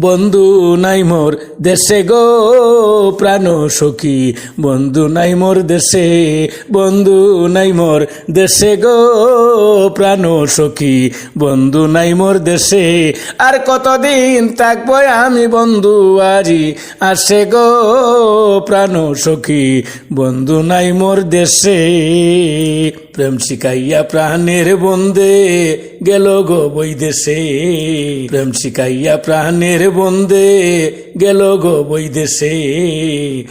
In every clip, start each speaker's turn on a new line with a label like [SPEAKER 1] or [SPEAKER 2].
[SPEAKER 1] বন্ধু নাই মোর দেশে গো প্রাণ সখী। বন্ধু নাই মোর দেশে, বন্ধু নাই মোর দেশে গো প্রাণ সখী। বন্ধু নাই মোর দেশে, আর কতদিন থাকব আমি বন্ধু আরি আসে গো প্রাণ সখী, বন্ধু নাই মোর দেশে। প্রেম শিখাইয়া প্রাণের বন্দে গেল গো বৈদেশে। প্রেম শিখাইয়া প্রাণের বন্দে গেল গো বৈদেশে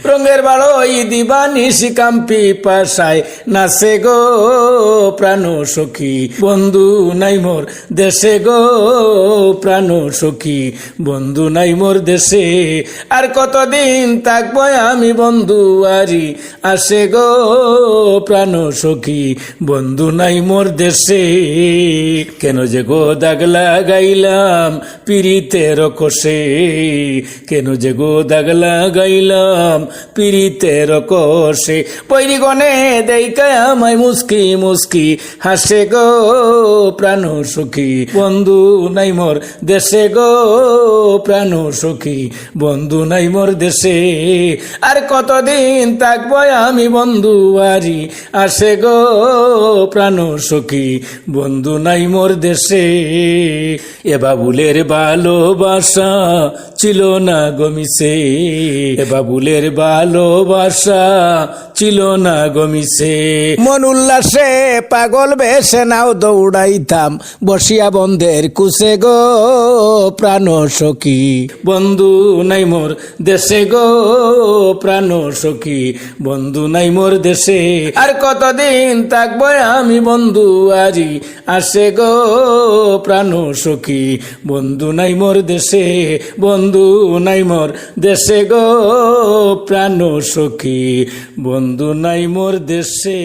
[SPEAKER 1] রঙের বাড়ই দিবানি শিকাম্পি পাশায় নাচে গো প্রাণ সখী। বন্ধু নাই মোর দেশে গো প্রাণ সখী। বন্ধু নাই মোর দেশে আর কতদিন থাকব আমি বন্ধু আরি আসে গো প্রাণ সখী, বন্ধু নাই মোর দেশে। কেন যে গো দাগ লাগাইলাম পিরিতের কষে কেন যে গো দাগ লাগাইলাম পিরিতের কষে পৈরি গনে দেইকা আমায় মুস্কি মুস্কি হাসে গো প্রাণ সখী। বন্ধু নাই মোর দেশে গো প্রাণ সখী। বন্ধু নাই মোর দেশে আর কতদিন থাকব আমি বন্ধু আরি আসে গো প্রাণ সখী। বন্ধু নাই মোর দেশে, এ বাবুলের ভালোবাসা ছিল না গমিছে এ বাবুলের ভালোবাসা ছিল না গমিছে মন উল্লাসে পাগল বেশে নাও দৌড়াইতাম। বসিয়া বন্ধের কুসে গো প্রাণ সখী। বন্ধু নাই মোর দেশে গো প্রাণ সখী। বন্ধু নাই মোর দেশে আর কতদিন থাকব আমি বন্ধু আজি। আসে গো প্রাণ সখী। বন্ধু নাই মোর দেশে বন্ধু নাই মোর দেশে গো প্রাণ সখী। বন্ধু নাই মোর দেশে